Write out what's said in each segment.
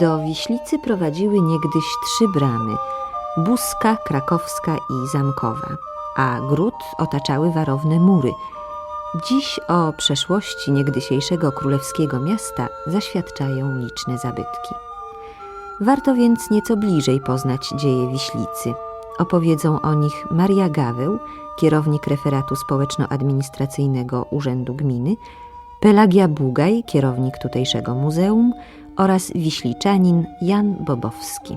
Do Wiślicy prowadziły niegdyś trzy bramy Buska, Krakowska i Zamkowa, a gród otaczały warowne mury. Dziś o przeszłości niegdysiejszego królewskiego miasta zaświadczają liczne zabytki. Warto więc nieco bliżej poznać dzieje Wiślicy. Opowiedzą o nich Maria Gaweł, kierownik referatu społeczno-administracyjnego Urzędu Gminy, Pelagia Bugaj, kierownik tutejszego muzeum oraz wiśliczanin Jan Bobowski.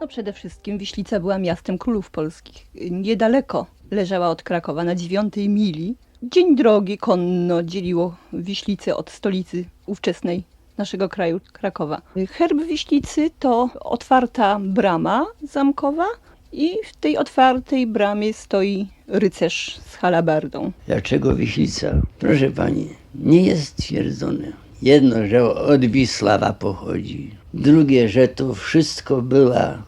No przede wszystkim Wiślica była miastem królów polskich. Niedaleko leżała od Krakowa, na dziewiątej mili. Dzień drogi konno dzieliło Wiślicę od stolicy ówczesnej naszego kraju, Krakowa. Herb Wiślicy to otwarta brama zamkowa i w tej otwartej bramie stoi rycerz z halabardą. Dlaczego Wiślica? Proszę pani, nie jest stwierdzone. Jedno, że od Wisława pochodzi. Drugie, że to wszystko była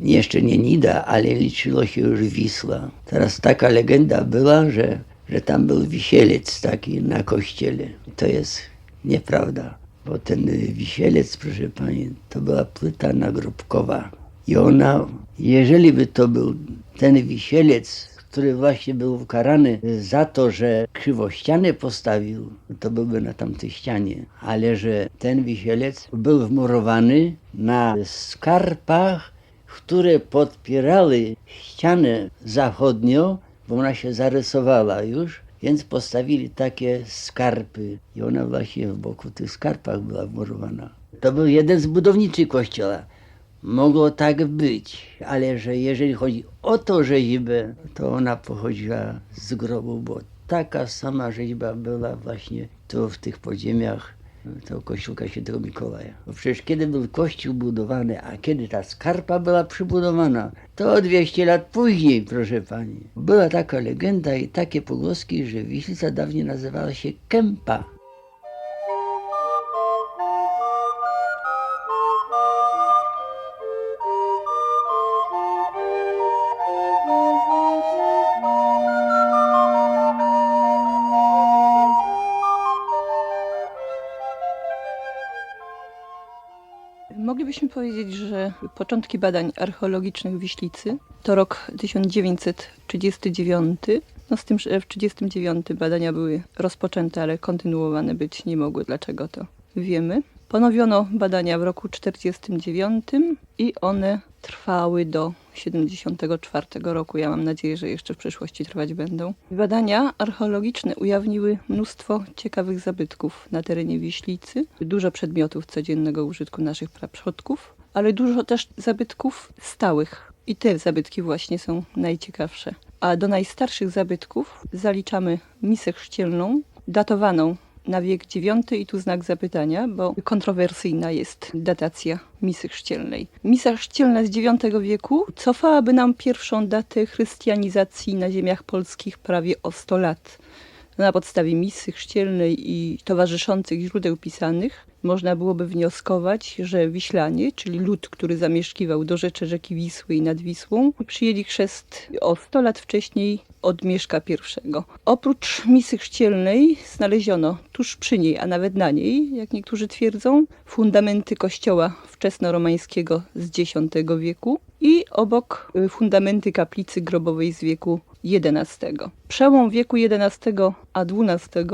jeszcze nie Nida, ale liczyło się już Wisła. Teraz taka legenda była, że, że tam był wisielec taki na kościele. To jest nieprawda, bo ten wisielec, proszę pani, to była płyta nagrobkowa. I ona, jeżeli by to był ten wisielec, który właśnie był ukarany za to, że krzywo ścianę postawił, to byłby na tamtej ścianie. Ale że ten wisielec był wmurowany na skarpach, które podpierały ścianę zachodnią, bo ona się zarysowała już, więc postawili takie skarpy i ona właśnie w boku tych skarpach była wmurowana. To był jeden z budowniczych kościoła. Mogło tak być, ale że jeżeli chodzi o tą rzeźbę, to ona pochodziła z grobu, bo taka sama rzeźba była właśnie tu w tych podziemiach to kościółka świętego Mikołaja. Bo przecież kiedy był kościół budowany, a kiedy ta skarpa była przybudowana, to o 200 lat później, proszę pani. Była taka legenda i takie pogłoski, że Wiślica dawniej nazywała się Kępa. Moglibyśmy powiedzieć, że początki badań archeologicznych w Wiślicy to rok 1939. No z tym, że w 1939 badania były rozpoczęte, ale kontynuowane być nie mogły. Dlaczego to wiemy. Ponowiono badania w roku 1949 i one trwały do 74 roku. Ja mam nadzieję, że jeszcze w przyszłości trwać będą. Badania archeologiczne ujawniły mnóstwo ciekawych zabytków na terenie Wiślicy, dużo przedmiotów codziennego użytku naszych praprzodków, ale dużo też zabytków stałych. I te zabytki właśnie są najciekawsze. A do najstarszych zabytków zaliczamy misę chrzcielną, datowaną na wiek IX i tu znak zapytania, bo kontrowersyjna jest datacja misy chrzcielnej. Misa chrzcielna z IX wieku cofałaby nam pierwszą datę chrystianizacji na ziemiach polskich prawie o 100 lat. Na podstawie misy chrzcielnej i towarzyszących źródeł pisanych można byłoby wnioskować, że Wiślanie, czyli lud, który zamieszkiwał do rzeczy rzeki Wisły i nad Wisłą, przyjęli chrzest o 100 lat wcześniej od Mieszka I. Oprócz misy chrzcielnej znaleziono tuż przy niej, a nawet na niej, jak niektórzy twierdzą, fundamenty kościoła wczesnoromańskiego z X wieku i obok y, fundamenty kaplicy grobowej z wieku XI. Przełom wieku XI a XII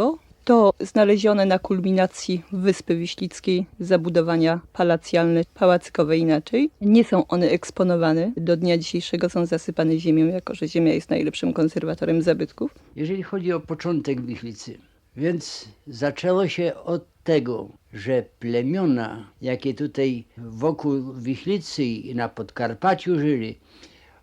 to znalezione na kulminacji Wyspy Wiślickiej zabudowania palacjalne, pałacykowe inaczej. Nie są one eksponowane. Do dnia dzisiejszego są zasypane ziemią, jako że ziemia jest najlepszym konserwatorem zabytków. Jeżeli chodzi o początek Wichlicy, więc zaczęło się od tego, że plemiona, jakie tutaj wokół Wichlicy i na Podkarpaciu żyli,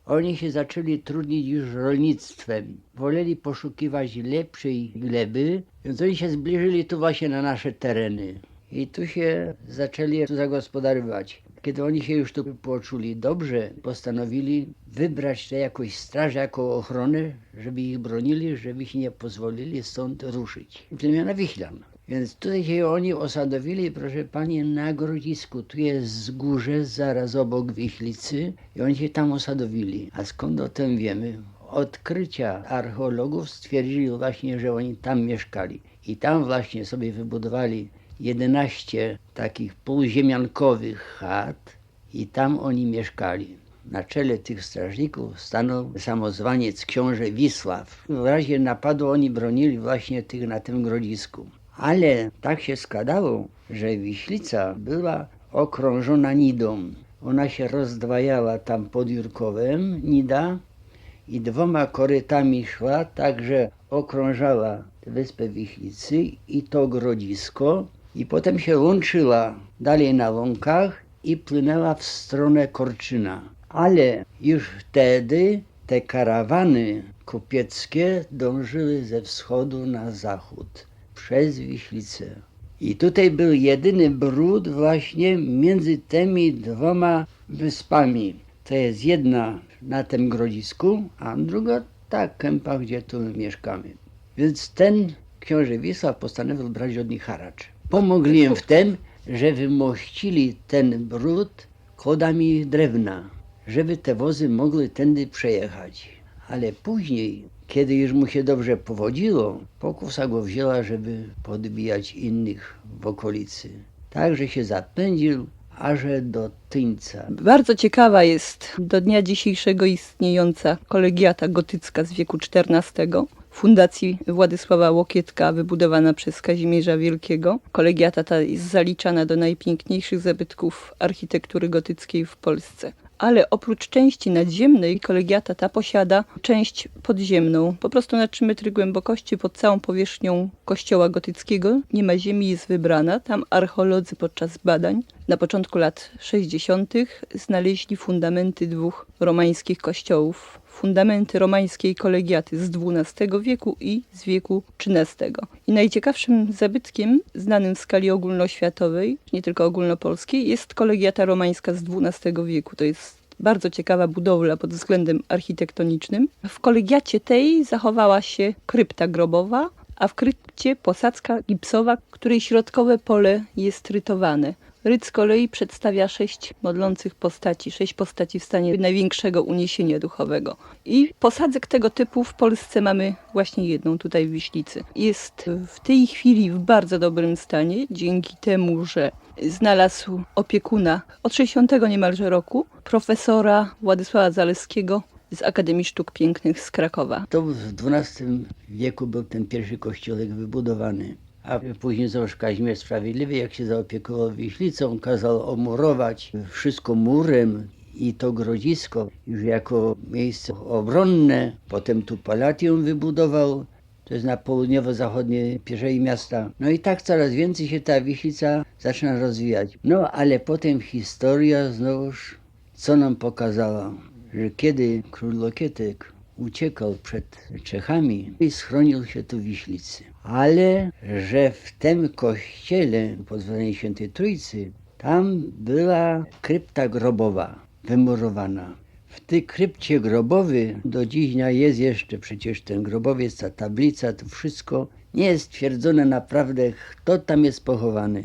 oni się zaczęli trudnić już rolnictwem. Woleli poszukiwać lepszej gleby, więc oni się zbliżyli tu właśnie na nasze tereny. I tu się zaczęli tu zagospodarować. Kiedy oni się już tu poczuli dobrze, postanowili wybrać te jakąś straż, jako ochronę, żeby ich bronili, żeby ich nie pozwolili stąd ruszyć. Plemiona Wichlan. Więc tutaj się oni osadowili, proszę pani, na grodzisku. Tu jest wzgórze zaraz obok Wiślicy i oni się tam osadowili. A skąd o tym wiemy? Odkrycia archeologów stwierdzili właśnie, że oni tam mieszkali. I tam właśnie sobie wybudowali 11 takich półziemiankowych chat i tam oni mieszkali. Na czele tych strażników stanął samozwaniec książę Wisław. W razie napadu oni bronili właśnie tych na tym grodzisku. Ale tak się składało, że Wiślica była okrążona Nidą. Ona się rozdwajała tam pod Jurkowem, Nida, i dwoma korytami szła, także okrążała wyspę Wiślicy i to grodzisko, i potem się łączyła dalej na łąkach i płynęła w stronę Korczyna. Ale już wtedy te karawany kupieckie dążyły ze wschodu na zachód przez Wiślicę. I tutaj był jedyny brud właśnie między tymi dwoma wyspami. To jest jedna na tym grodzisku, a druga ta kępa, gdzie tu mieszkamy. Więc ten książę Wisław postanowił brać od nich haracz. Pomogli im w tym, że wymościli ten brud kodami drewna, żeby te wozy mogły tędy przejechać. Ale później, kiedy już mu się dobrze powodziło, pokusa go wzięła, żeby podbijać innych w okolicy. Także się zapędził, aż do Tyńca. Bardzo ciekawa jest do dnia dzisiejszego istniejąca kolegiata gotycka z wieku XIV. Fundacji Władysława Łokietka, wybudowana przez Kazimierza Wielkiego. Kolegiata ta jest zaliczana do najpiękniejszych zabytków architektury gotyckiej w Polsce. Ale oprócz części nadziemnej, kolegiata ta posiada część podziemną. Po prostu na 3 metry głębokości pod całą powierzchnią kościoła gotyckiego. Nie ma ziemi, jest wybrana. Tam archeolodzy podczas badań na początku lat 60. znaleźli fundamenty dwóch romańskich kościołów. Fundamenty romańskiej kolegiaty z XII wieku i z wieku XIII. I najciekawszym zabytkiem, znanym w skali ogólnoświatowej, nie tylko ogólnopolskiej, jest kolegiata romańska z XII wieku. To jest bardzo ciekawa budowla pod względem architektonicznym. W kolegiacie tej zachowała się krypta grobowa, a w krypcie posadzka gipsowa, której środkowe pole jest rytowane. Ryt z kolei przedstawia sześć modlących postaci, sześć postaci w stanie największego uniesienia duchowego. I posadzek tego typu w Polsce mamy właśnie jedną tutaj w Wiślicy. Jest w tej chwili w bardzo dobrym stanie, dzięki temu, że znalazł opiekuna od 60 niemalże roku, profesora Władysława Zaleskiego z Akademii Sztuk Pięknych z Krakowa. To w XII wieku był ten pierwszy kościołek wybudowany. A później załóż Kazimierz Sprawiedliwy, jak się zaopiekował Wiślicą, kazał omurować wszystko murem i to grodzisko już jako miejsce obronne. Potem tu Palatium wybudował, to jest na południowo-zachodniej pierzei miasta. No i tak coraz więcej się ta Wiślica zaczyna rozwijać. No ale potem historia znowuż co nam pokazała, że kiedy król Lokietek uciekał przed Czechami i schronił się tu Wiślicy. Ale że w tym kościele względem Świętej Trójcy tam była krypta grobowa wymurowana. W tej krypcie grobowej do dziś dnia jest jeszcze przecież ten grobowiec, ta tablica, to wszystko. Nie jest stwierdzone naprawdę, kto tam jest pochowany.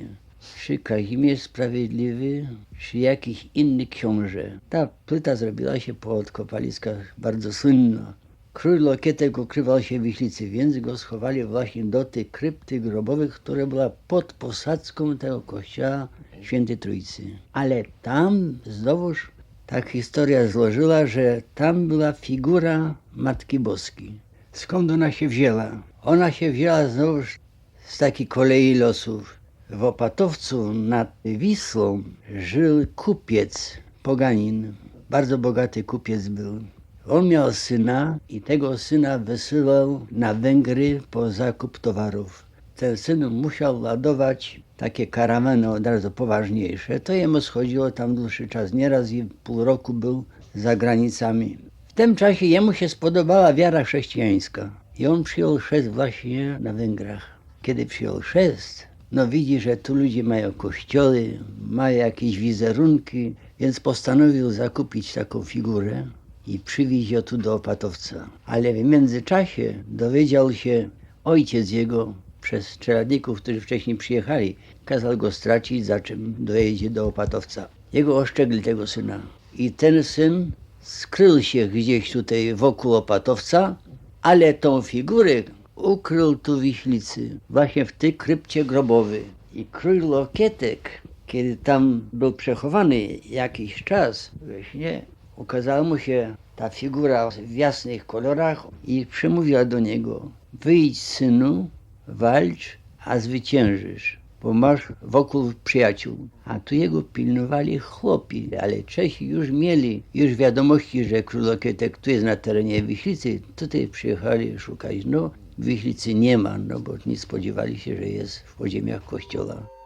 Czy Kazimierz Sprawiedliwy, czy jakiś inny książę. Ta płyta zrobiła się po odkopaliskach bardzo słynna. Król Lokietek ukrywał się w Wiślicy, więc go schowali właśnie do tej krypty grobowej, która była pod posadzką tego kościoła Świętej Trójcy. Ale tam znowuż tak historia złożyła, że tam była figura Matki Boskiej. Skąd ona się wzięła? Ona się wzięła znowuż z takiej kolei losów. W Opatowcu nad Wisłą żył kupiec, poganin. Bardzo bogaty kupiec był. On miał syna i tego syna wysyłał na Węgry po zakup towarów. Ten syn musiał ładować takie karawany od razu poważniejsze. To jemu schodziło tam dłuższy czas. Nieraz i pół roku był za granicami. W tym czasie jemu się spodobała wiara chrześcijańska i on przyjął chrzest właśnie na Węgrach. Kiedy przyjął chrzest, no widzi, że tu ludzie mają kościoły, mają jakieś wizerunki, więc postanowił zakupić taką figurę i przywieźć ją tu do Opatowca. Ale w międzyczasie dowiedział się ojciec jego, przez czeladników, którzy wcześniej przyjechali. Kazał go stracić, za czym dojedzie do Opatowca. Jego oszczegli tego syna. I ten syn skrył się gdzieś tutaj wokół Opatowca, ale tą figurę ukrył tu Wiślicy, właśnie w tej krypcie grobowej. I król Lokietek, kiedy tam był przechowany jakiś czas we śnie, ukazała mu się ta figura w jasnych kolorach i przemówiła do niego: Wyjdź, synu, walcz, a zwyciężysz, bo masz wokół przyjaciół. A tu jego pilnowali chłopi, ale Czesi już mieli już wiadomości, że król Lokietek tu jest na terenie Wiślicy. Tutaj przyjechali szukać. No, w Wiślicy nie ma, no bo nie spodziewali się, że jest w podziemiach kościoła.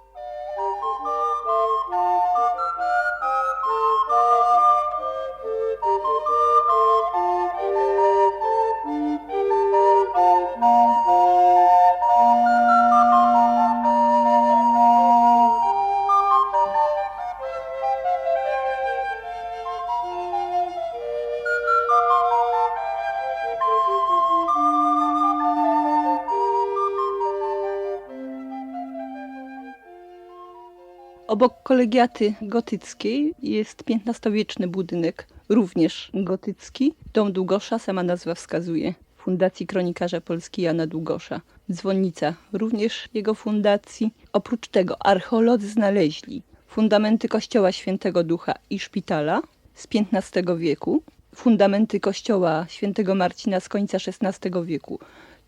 Obok kolegiaty gotyckiej jest XV-wieczny budynek, również gotycki. Dom Długosza, sama nazwa wskazuje, Fundacji Kronikarza Polski Jana Długosza. Dzwonnica, również jego fundacji. Oprócz tego archeolodzy znaleźli fundamenty kościoła Świętego Ducha i szpitala z XV wieku, fundamenty kościoła Świętego Marcina z końca XVI wieku.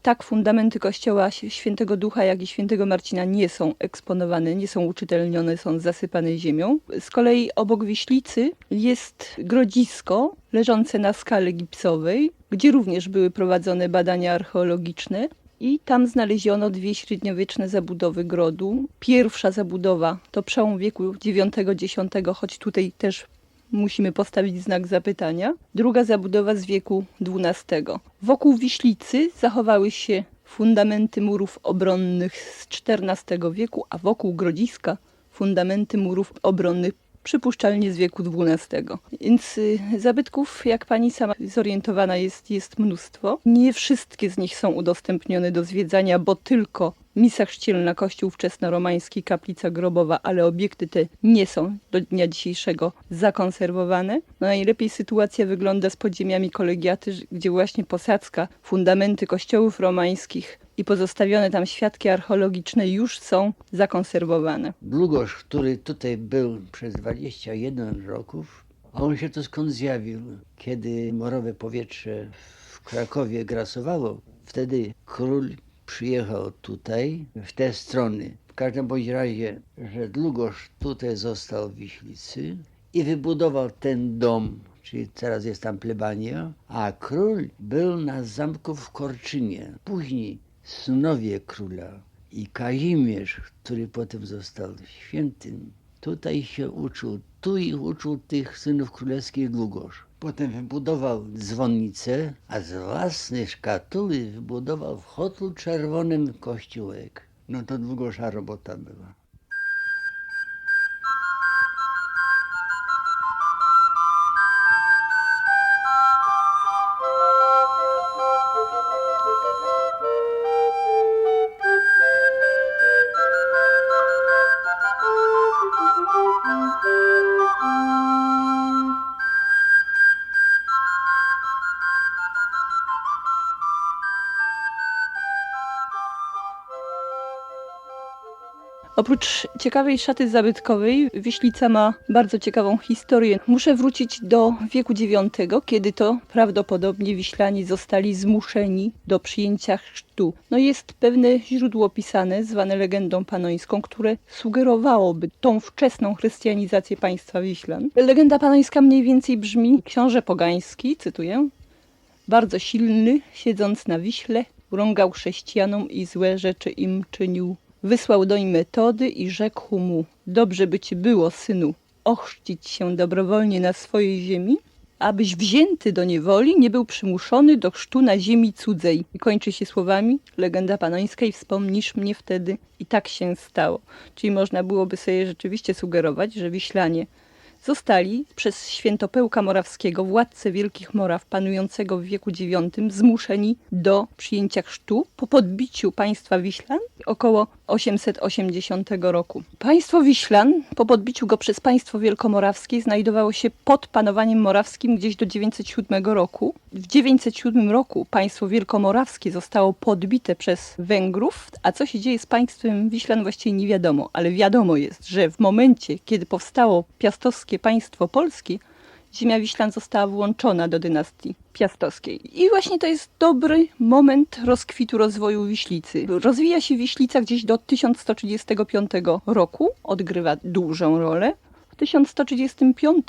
Tak, fundamenty kościoła Świętego Ducha, jak i Świętego Marcina nie są eksponowane, nie są uczytelnione, są zasypane ziemią. Z kolei obok Wiślicy jest grodzisko leżące na skale gipsowej, gdzie również były prowadzone badania archeologiczne. I tam znaleziono dwie średniowieczne zabudowy grodu. Pierwsza zabudowa to przełom wieku IX-X, choć tutaj też musimy postawić znak zapytania. Druga zabudowa z wieku XII. Wokół Wiślicy zachowały się fundamenty murów obronnych z XIV wieku, a wokół Grodziska fundamenty murów obronnych przypuszczalnie z wieku XII. Więc y, zabytków, jak pani sama zorientowana jest, jest mnóstwo. Nie wszystkie z nich są udostępnione do zwiedzania, bo tylko misa chrzcielna, kościół wczesnoromański, kaplica grobowa, ale obiekty te nie są do dnia dzisiejszego zakonserwowane. No najlepiej sytuacja wygląda z podziemiami kolegiaty, gdzie właśnie posadzka, fundamenty kościołów romańskich i pozostawione tam świadki archeologiczne już są zakonserwowane. Długosz, który tutaj był przez 21 roków, on się to skąd zjawił? Kiedy morowe powietrze w Krakowie grasowało, wtedy król przyjechał tutaj, w te strony. W każdym bądź razie, że Długosz tutaj został w Wiślicy i wybudował ten dom, czyli teraz jest tam plebania, a król był na zamku w Korczynie. Później synowie króla i Kazimierz, który potem został świętym, tutaj się uczył, tu ich uczył tych synów królewskich Długosz. Potem wybudował dzwonnicę, a z własnej szkatuły wybudował w Hotlu Czerwonym kościółek. No to Długosza robota była. Oprócz ciekawej szaty zabytkowej, Wiślica ma bardzo ciekawą historię. Muszę wrócić do wieku IX, kiedy to prawdopodobnie Wiślanie zostali zmuszeni do przyjęcia chrztu. No jest pewne źródło pisane, zwane legendą panońską, które sugerowałoby tą wczesną chrystianizację państwa Wiślan. Legenda panońska mniej więcej brzmi, książę pogański, cytuję, bardzo silny, siedząc na Wiśle, urągał chrześcijanom i złe rzeczy im czynił. Wysłał doń metody i rzekł mu, dobrze by ci było, synu, ochrzcić się dobrowolnie na swojej ziemi, abyś wzięty do niewoli nie był przymuszony do chrztu na ziemi cudzej. I kończy się słowami, legenda panońska i wspomnisz mnie wtedy. I tak się stało. Czyli można byłoby sobie rzeczywiście sugerować, że Wiślanie zostali przez świętopełka morawskiego, władcę Wielkich Moraw, panującego w wieku IX, zmuszeni do przyjęcia chrztu po podbiciu państwa Wiślan około 880 roku. Państwo Wiślan, po podbiciu go przez państwo wielkomorawskie, znajdowało się pod panowaniem morawskim gdzieś do 907 roku. W 907 roku państwo wielkomorawskie zostało podbite przez Węgrów, a co się dzieje z państwem Wiślan właściwie nie wiadomo, ale wiadomo jest, że w momencie, kiedy powstało piastowskie państwo polskie, ziemia Wiślan została włączona do dynastii piastowskiej. I właśnie to jest dobry moment rozkwitu rozwoju Wiślicy. Rozwija się Wiślica gdzieś do 1135 roku, odgrywa dużą rolę. W 1135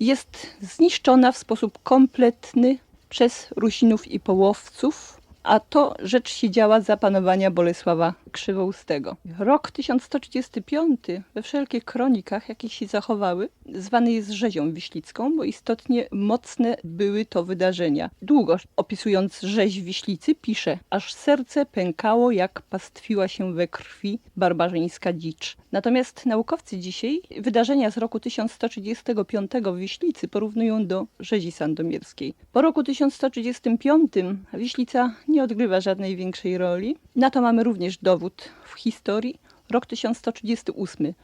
jest zniszczona w sposób kompletny przez Rusinów i Połowców, a to rzecz się działa za panowania Bolesława Krzywoustego. Rok 1135 we wszelkich kronikach, jakie się zachowały, zwany jest rzezią wiślicką, bo istotnie mocne były to wydarzenia. Długo opisując rzeź Wiślicy pisze, aż serce pękało jak pastwiła się we krwi barbarzyńska dzicz. Natomiast naukowcy dzisiaj wydarzenia z roku 1135 w Wiślicy porównują do rzezi sandomierskiej. Po roku 1135 Wiślica nie odgrywa żadnej większej roli. Na to mamy również dowód w historii. Rok 1138.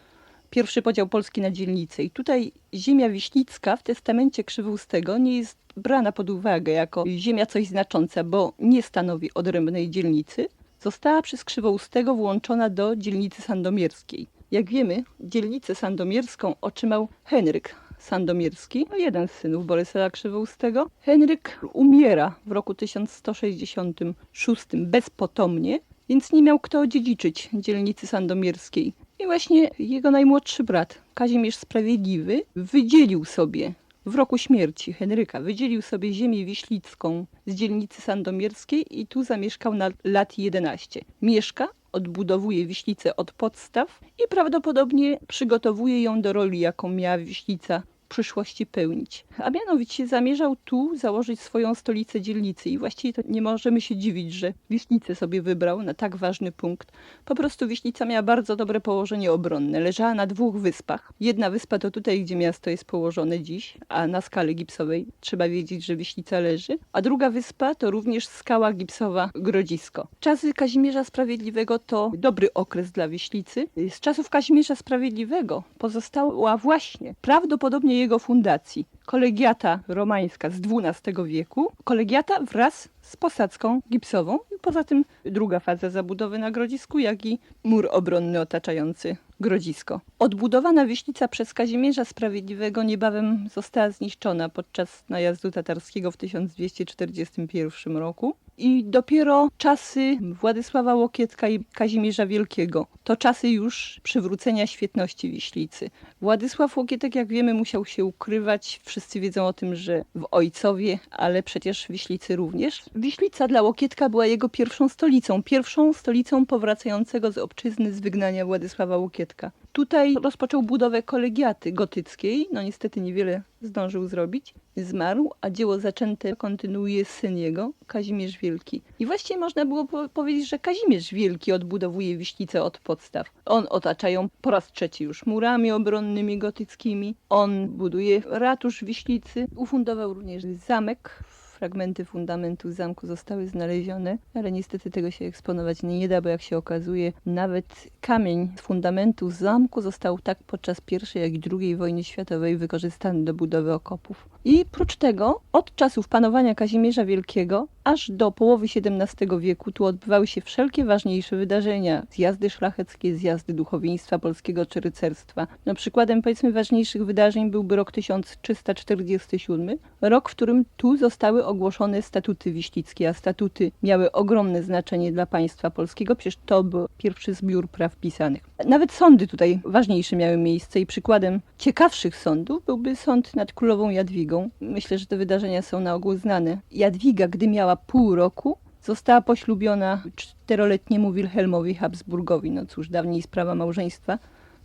Pierwszy podział Polski na dzielnice. I tutaj ziemia wiślicka w testamencie Krzywoustego nie jest brana pod uwagę jako ziemia coś znacząca, bo nie stanowi odrębnej dzielnicy. Została przez Krzywoustego włączona do dzielnicy sandomierskiej. Jak wiemy, dzielnicę sandomierską otrzymał Henryk Sandomierski, jeden z synów Bolesława Krzywoustego. Henryk umiera w roku 1166 bezpotomnie, więc nie miał kto odziedziczyć dzielnicy sandomierskiej. I właśnie jego najmłodszy brat, Kazimierz Sprawiedliwy, wydzielił sobie w roku śmierci Henryka, wydzielił sobie ziemię wiślicką z dzielnicy sandomierskiej i tu zamieszkał na lat 11. Mieszka, odbudowuje Wiślicę od podstaw i prawdopodobnie przygotowuje ją do roli, jaką miała Wiślica przyszłości pełnić. A mianowicie zamierzał tu założyć swoją stolicę dzielnicy i właściwie to nie możemy się dziwić, że Wiślicę sobie wybrał na tak ważny punkt. Po prostu Wiślica miała bardzo dobre położenie obronne. Leżała na dwóch wyspach. Jedna wyspa to tutaj, gdzie miasto jest położone dziś, a na skale gipsowej trzeba wiedzieć, że Wiślica leży. A druga wyspa to również skała gipsowa Grodzisko. Czasy Kazimierza Sprawiedliwego to dobry okres dla Wiślicy. Z czasów Kazimierza Sprawiedliwego pozostała właśnie prawdopodobnie jego fundacji. Kolegiata romańska z XII wieku, kolegiata wraz z posadzką gipsową poza tym druga faza zabudowy na Grodzisku, jak i mur obronny otaczający Grodzisko. Odbudowana Wiślica przez Kazimierza Sprawiedliwego niebawem została zniszczona podczas najazdu tatarskiego w 1241 roku. I dopiero czasy Władysława Łokietka i Kazimierza Wielkiego to czasy już przywrócenia świetności Wiślicy. Władysław Łokietek, jak wiemy, musiał się ukrywać. Wszyscy wiedzą o tym, że w Ojcowie, ale przecież Wiślicy również. Wiślica dla Łokietka była jego pierwszą stolicą, pierwszą stolicą powracającego z obczyzny z wygnania Władysława Łokietka. Tutaj rozpoczął budowę kolegiaty gotyckiej, no niestety niewiele zdążył zrobić. Zmarł, a dzieło zaczęte kontynuuje syn jego, Kazimierz Wielki. I właściwie można było po powiedzieć, że Kazimierz Wielki odbudowuje Wiślicę od podstaw. On otacza ją po raz trzeci już murami obronnymi gotyckimi. On buduje ratusz Wiślicy. Ufundował również zamek fragmenty fundamentu zamku zostały znalezione, ale niestety tego się eksponować nie da, bo jak się okazuje, nawet kamień z fundamentu zamku został tak podczas I, jak i II wojny światowej wykorzystany do budowy okopów. I prócz tego, od czasów panowania Kazimierza Wielkiego, aż do połowy XVII wieku tu odbywały się wszelkie ważniejsze wydarzenia. Zjazdy szlacheckie, zjazdy duchowieństwa polskiego czy rycerstwa. No przykładem powiedzmy ważniejszych wydarzeń byłby rok 1347, rok, w którym tu zostały ogłoszone statuty wiślickie, a statuty miały ogromne znaczenie dla państwa polskiego, przecież to był pierwszy zbiór praw pisanych. Nawet sądy tutaj ważniejsze miały miejsce i przykładem ciekawszych sądów byłby sąd nad królową Jadwigą. Myślę, że te wydarzenia są na ogół znane. Jadwiga, gdy miała pół roku, została poślubiona czteroletniemu Wilhelmowi Habsburgowi. No cóż, dawniej sprawa małżeństwa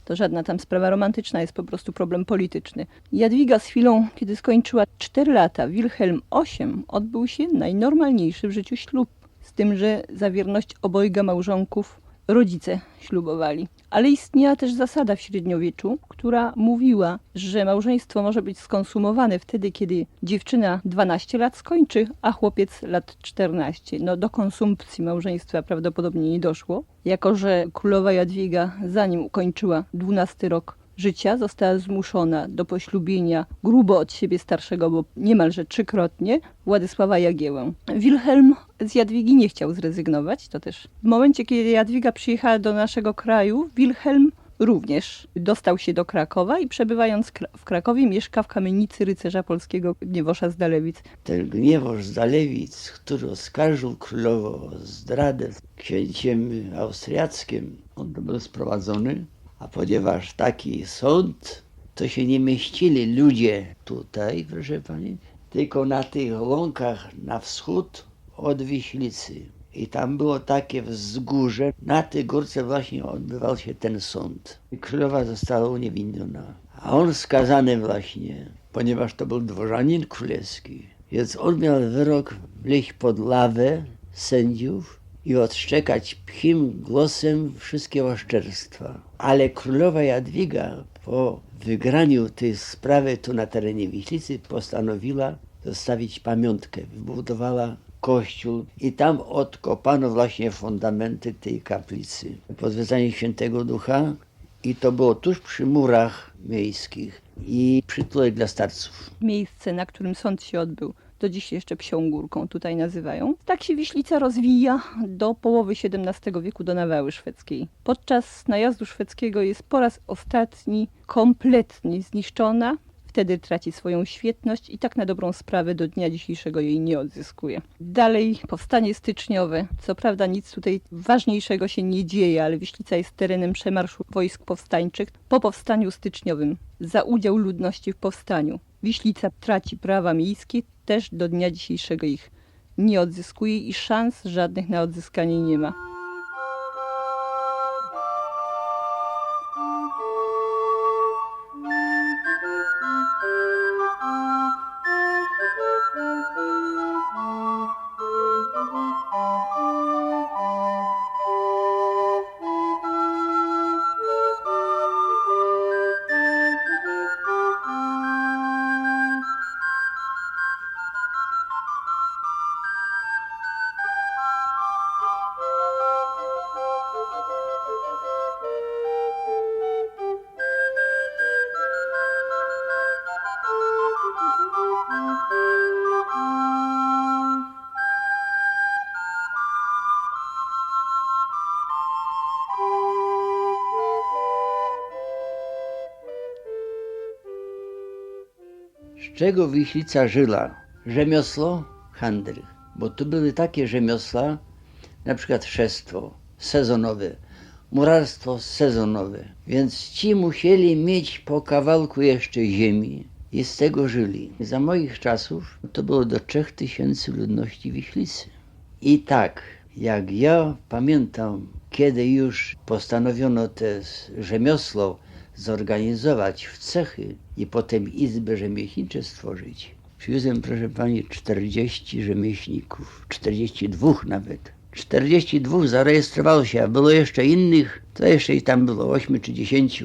to żadna tam sprawa romantyczna, jest po prostu problem polityczny. Jadwiga z chwilą, kiedy skończyła 4 lata, Wilhelm 8, odbył się najnormalniejszy w życiu ślub. Z tym, że za wierność obojga małżonków rodzice ślubowali. Ale istniała też zasada w średniowieczu, która mówiła, że małżeństwo może być skonsumowane wtedy, kiedy dziewczyna 12 lat skończy, a chłopiec lat 14. No do konsumpcji małżeństwa prawdopodobnie nie doszło, jako że królowa Jadwiga zanim ukończyła 12 rok życia została zmuszona do poślubienia grubo od siebie starszego, bo niemalże trzykrotnie, Władysława Jagiełę. Wilhelm z Jadwigi nie chciał zrezygnować, to też. W momencie, kiedy Jadwiga przyjechała do naszego kraju, Wilhelm również dostał się do Krakowa i przebywając w Krakowie mieszka w kamienicy rycerza polskiego Gniewosza z Dalewic. Ten gniewoż z Dalewic, który oskarżył królową o zdradę księciem austriackim, on był sprowadzony, a ponieważ taki sąd, to się nie mieścili ludzie tutaj, proszę pani, tylko na tych łąkach na wschód od Wiślicy. I tam było takie wzgórze, na tej górce właśnie odbywał się ten sąd. I królowa została uniewinniona. A on skazany właśnie, ponieważ to był dworzanin królewski. Więc on miał wyrok wleźć pod lawę sędziów i odszczekać pchim głosem wszystkie oszczerstwa. Ale królowa Jadwiga po wygraniu tej sprawy tu na terenie Wiślicy postanowiła zostawić pamiątkę. Wybudowała kościół i tam odkopano właśnie fundamenty tej kaplicy. Pod świętego ducha i to było tuż przy murach miejskich i przytulek dla starców. Miejsce, na którym sąd się odbył, do dziś jeszcze Psią Górką tutaj nazywają. Tak się Wiślica rozwija do połowy XVII wieku do nawały szwedzkiej. Podczas najazdu szwedzkiego jest po raz ostatni kompletnie zniszczona. Wtedy traci swoją świetność i tak na dobrą sprawę do dnia dzisiejszego jej nie odzyskuje. Dalej powstanie styczniowe. Co prawda nic tutaj ważniejszego się nie dzieje, ale Wiślica jest terenem przemarszu wojsk powstańczych. Po powstaniu styczniowym za udział ludności w powstaniu Wiślica traci prawa miejskie, też do dnia dzisiejszego ich nie odzyskuje i szans żadnych na odzyskanie nie ma. Czego Wiślica żyła? Rzemiosło, handel. Bo tu były takie rzemiosła, na przykład szestwo sezonowe, murarstwo sezonowe. Więc ci musieli mieć po kawałku jeszcze ziemi i z tego żyli. Za moich czasów to było do 3000 ludności Wiślicy. I tak, jak ja pamiętam, kiedy już postanowiono te rzemiosło zorganizować w cechy i potem izby rzemieślnicze stworzyć. Przywiozłem, proszę pani, 40 rzemieślników, 42 nawet. 42 zarejestrowało się, a było jeszcze innych, to jeszcze i tam było 8 czy 10.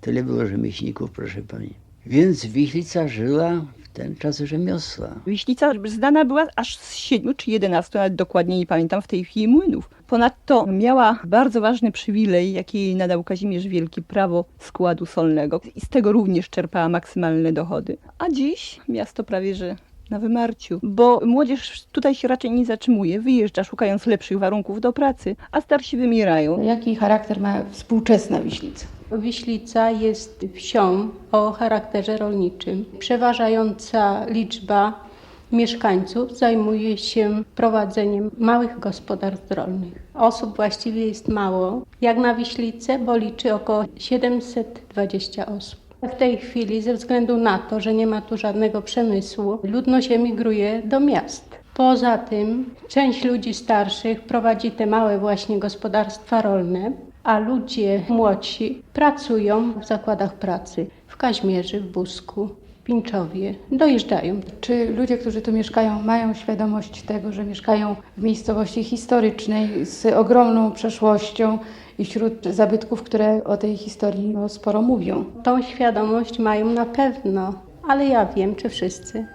Tyle było rzemieślników, proszę pani. Więc Wichlica żyła ten czas rzemiosła. Wiślica znana była aż z siedmiu czy jedenastu, nawet dokładnie nie pamiętam w tej chwili młynów. Ponadto miała bardzo ważny przywilej, jaki jej nadał Kazimierz Wielki, prawo składu solnego i z tego również czerpała maksymalne dochody. A dziś miasto prawie że na wymarciu, bo młodzież tutaj się raczej nie zatrzymuje, wyjeżdża szukając lepszych warunków do pracy, a starsi wymierają. Jaki charakter ma współczesna Wiślica? Wiślica jest wsią o charakterze rolniczym. Przeważająca liczba mieszkańców zajmuje się prowadzeniem małych gospodarstw rolnych. Osób właściwie jest mało, jak na Wiślicę, bo liczy około 720 osób. W tej chwili, ze względu na to, że nie ma tu żadnego przemysłu, ludność emigruje do miast. Poza tym część ludzi starszych prowadzi te małe właśnie gospodarstwa rolne, a ludzie młodsi pracują w zakładach pracy w Kaźmierzy, w Busku. w Pińczowie dojeżdżają. Czy ludzie, którzy tu mieszkają, mają świadomość tego, że mieszkają w miejscowości historycznej z ogromną przeszłością i wśród zabytków, które o tej historii no, sporo mówią? Tą świadomość mają na pewno, ale ja wiem, czy wszyscy.